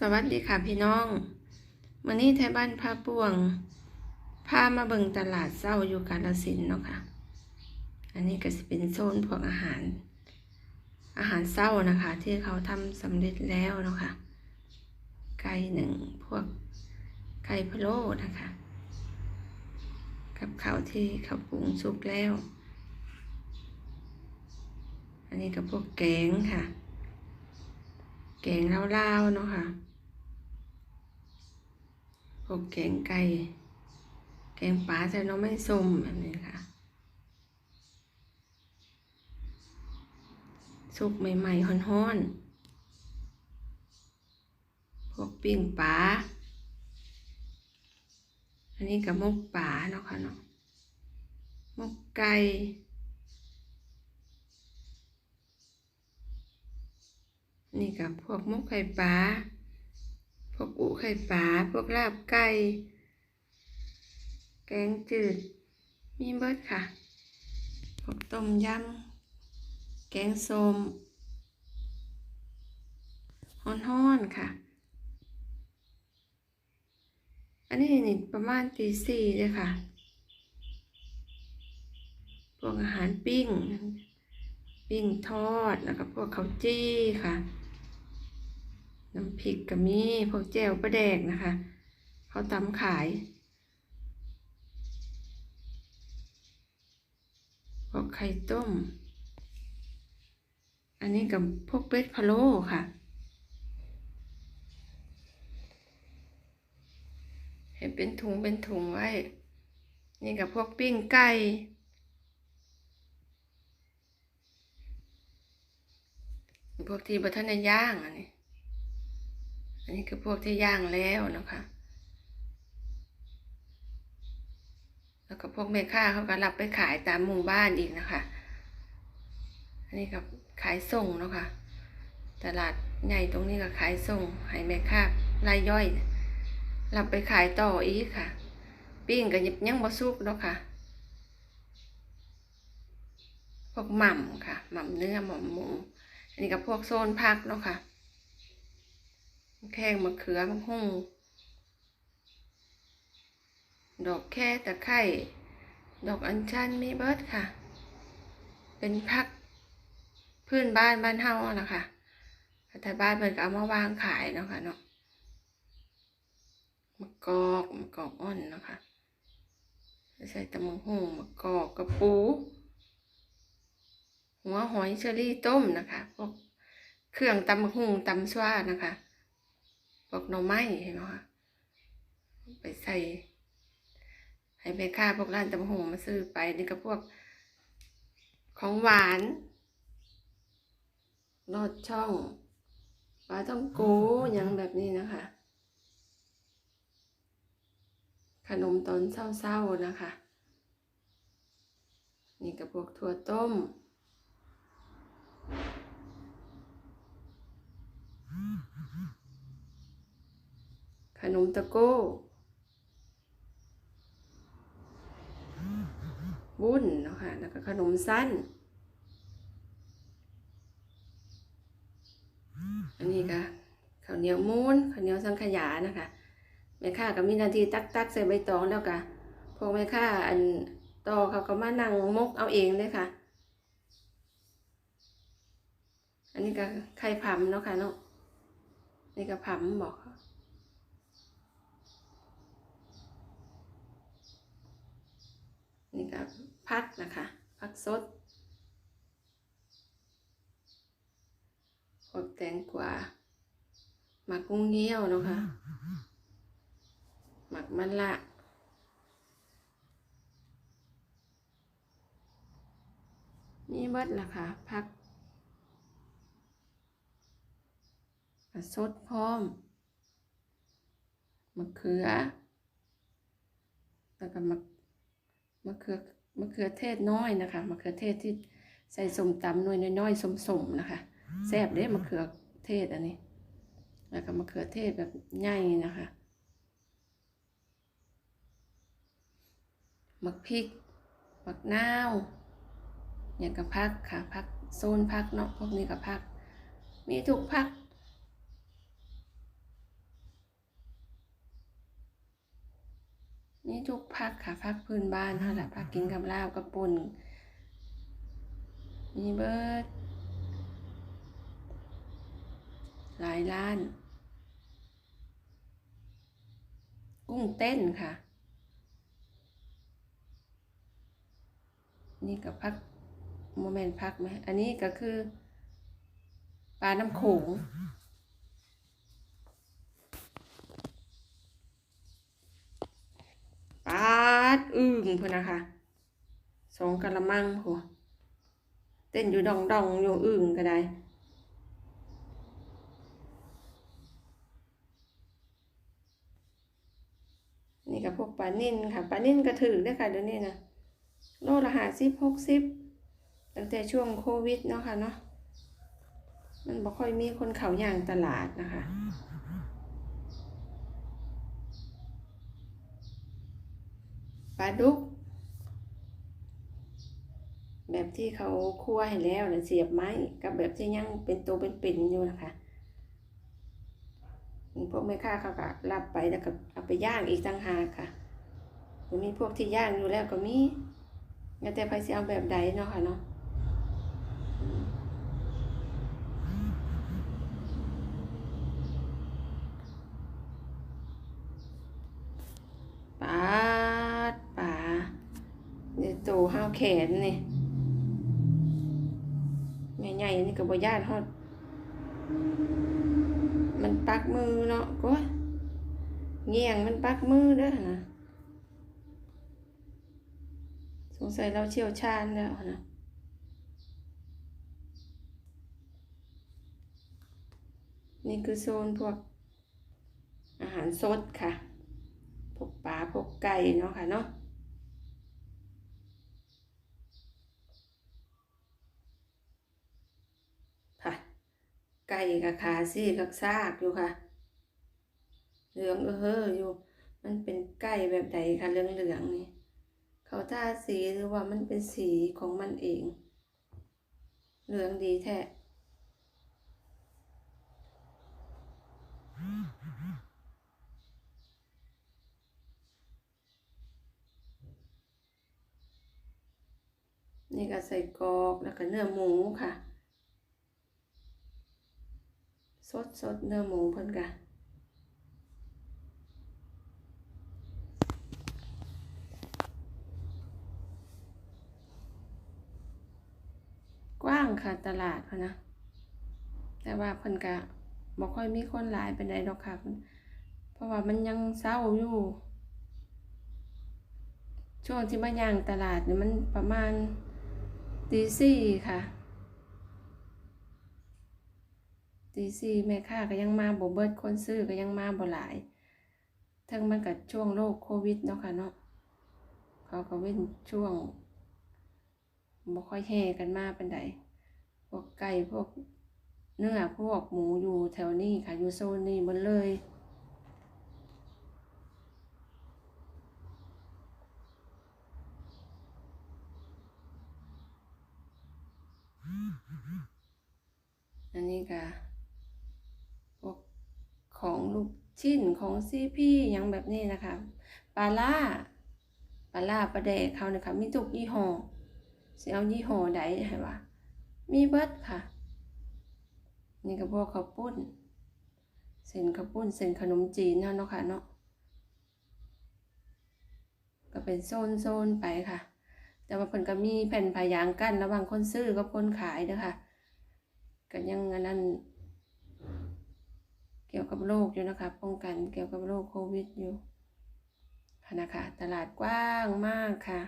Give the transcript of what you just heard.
สวัสดีค่ะพี่น้องวันนี้ไทยบ้านพาป่วงพามาเบิ่งตลาดเศร้าอยู่กาลสินเนาะค่ะ อันนี้ก็จะเป็นโซนพวกอาหาร อาหารเศร้านะคะ ที่เขาทำสำเร็จแล้วเนาะค่ะ ไก่หนึ่งพวกไก่พะโล้นะคะ กับข้าวที่เขาปรุงสุกแล้ว อันนี้ก็พวกแกงค่ะ แกงลาวๆเนาะค่ะ พวกแกงไก่ แกงปลาใส่น้องไม่ส้มแบบนี้ค่ะ สุกใหม่ๆฮ้อนๆ พวกปิ้งปลา อันนี้กับมกปลาเนาะค่ะเนาะ มกไก่นี่กับพวกมุกไข่ปลา พวกอุไข่ปลาพวกลาบไก่ แกงจืด มีเบิดค่ะ พวกต้มยำ แกงส้มฮ้อนๆค่ะ อันนี้นี่ประมาณตีสี่เลยค่ะ พวกอาหารปิ้ง ปิ้งทอด แล้วก็พวกข้าวจี้ค่ะ น้ำพริกก็มีพวกแจ่วปลาแดกนะคะ เขาตำขาย พวกไข่ต้ม อันนี้กับพวกเป็ดพะโล้ค่ะให้เป็นถุงเป็นถุงไว้ นี่กับพวกปิ้งไก่พวกที่บัทนได้ย่างอันนี้ อันนี้คือพวกที่ย่างแล้วนะคะแล้วก็พวกแม่ค้าเขาก็รับไปขายตามหมู่บ้านอีกนะคะ อันนี้ก็ขายส่งนะคะ ตลาดใหญ่ตรงนี้ก็ขายส่งให้แม่ค้ารายย่อยรับไปขายต่ออีกค่ะ ปิ้งก็ยิบยังบ่สุกเนาะค่ะ พวกหม่ำค่ะหม่ำเนื้อหม่ำหมู อันนี้ก็พวกโซนพักเนาะค่ะ แข้งมะเขือมะฮุ่งดอกแค่ตะไคร่ดอกอัญชันมีเบิร์ดค่ะ เป็นพักพื้นบ้านบ้านเฮาล่ะค่ะแต่บ้านเพิ่นก็เอามาวางขายเนาะค่ะเนาะมะกอกมะกอกอ่อนเนาะค่ะใส่ตะมงหุ่งมะกอกกระปู หัวหอยเชอรี่ต้มนะคะพวกเครื่องตำบักหุ่งตำสว่านะคะ วกหน่อไม้เห็นไหมคะไปใส่ให้ไปค่าพวกร้านตำบักหุ่งมาซื้อไปนี่ก็พวก ของหวานลอดช่องปลาต้องโกอย่างแบบนี้นะคะ ขนมตอนเศร้าๆนะคะ นี่กับพวกถั่วต้ม ขนมตะโก้ วุ้นเนาะค่ะ แล้วก็ขนมสั้น อันนี้ก็ข้าวเหนียวมูนข้าวเหนียวสังขยานะคะแม่ค้าก็มีหนาทีตักตักๆใส่ใบตองแล้วก็พวกแม่ค้าอันต่อเขาก็มานั่งมกเอาเองเลยค่ะ อันนี้ก็ไข่ผำเนาะค่ะเนาะนี่ก็ผำบอกค่ะ นี่ก็พักนะคะพักสดพวกแตงกวาหมักกุ้งเงี้ยวนะคะหมักมันละมีเบิดละค่ะพักสดพร้อมมะเขือแล้วก็มะ มะเขือมะเขือเทศน้อยนะคะมะเขือเทศที่ใส่สมตำหน่วยน้อยๆสมๆนะคะแซ่บเด้มะเขือเทศอันนี้ แล้วก็มะเขือเทศแบบใหญ่นะคะมะพริกมะนาวอย่างกับพักค่ะพักโซนพักเนาะพวกนี้กับพัก มีทุกพัก นี่ ทุกพักค่ะพักพื้นบ้านเท่าแหละพักกินกับลาบกับป่นมีเบิร์ดหลายร้าน กุ้งเต้นค่ะ นี่ก็พักโมเมนต์พักไหมอันนี้ก็คือปลาน้ำโขง ปาดอึ่ง พุ่นนะคะสองกะละมังหัวเต้นอยู่ดองดองอยู่อึ่งก็ได้นี่กับพวกปลานิ่นค่ะปลานิ่นก็ถือได้ค่ะเดี๋ยวนี้นะโลละหาสิบหกสิบตั้งแต่ช่วงโควิดเนาะค่ะเนาะมันบ่ค่อยมีคนเขาย่างตลาดนะคะ ปลาดุก แบบที่เขาคั่วให้แล้วนะเสียบไม้กับแบบที่ยังเป็นตัวเป็นปิ่นอยู่นะคะพวกแม่ค้าเขาก็รับไปแล้วก็เอาไปย่างอีกต่างหากค่ะมีพวกที่ย่างอยู่แล้วก็มีแต่ไปเสียเอาแบบใดเนาะค่ะเนาะอืมปาดป่าเนี่ยโตห้าว แขนนี่แม่ใหญ่นี่ก็บ่ญาติฮอดมันปักมือเนาะก็เงี่ยงมันปักมือเด้อนะสงสัยเราเชี่ยวชาญแล้วนะนี่คือโซนพวกอาหารสดค่ะ พวกปลา พวกไก่เนาะค่ะเนาะ ไก่กับขาซี่กับซากอยู่ค่ะ เหลืองเออเฮออยู่ มันเป็นไก่แบบใดคะเหลืองเหลืองนี่ เขาทาสีหรือว่ามันเป็นสีของมันเอง เหลืองดีแท้นี่ก็ใส่กอกแล้วก็เนื้อหมูค่ะ ส ดสดเนื้อหมูเพิ่นกะกว้างค่ะตลาดเขานะ แต่ว่าเพิ่นกะบ่ค่อยมีคนหลายเป็นไดดอกค่ะเพิ่นเพราะว่ามันยังเศร้าอยู่ ช่วงที่มาย่างตลาดเนี่ยมันประมาณตีสี่ค่ะ ตีสี่แม่ค้าก็ยังมาบ่เบิดคนซื้อก็ยังมาบ่หลายทั้งมันกับช่วงโรคโควิดเนาะค่ะเนาะเขาก็เว้นช่วงบ่ค่อยแห่กันมาเปานใดพวกไก่พวกเนื้อพวกหมูอยู่แถวนี้ค่ะอยู่โซนนี้หมดเลยอันนี้ก็ ของลูกชิ้นของซีพีอย่างแบบนี้นะคะปลาล่าปลาล่าปลาแดกเขาเนี่ยค่ะมีทุกยี่ห้อสิเอายี่ห้อใดให้ว่ามีเบิดค่ะ นี่ก็พวกข้าวปุ้น เส้นข้าวปุ้นเส้นขนมจีนเนาะเนาะค่ะเนาะก็เป็นโซนโซนไปค่ะ แต่ว่าเพิ่นก็มีแผ่นพายางกั้นระหว่างคนซื้อกับคนขายเด้อค่ะก็ยังอันนั้น กี่ยวกับโรคอยู่นะคะป้องกันเกี่ยวกับโรคโควิดอยู่นะคะตลาดกว้างมากค่ะ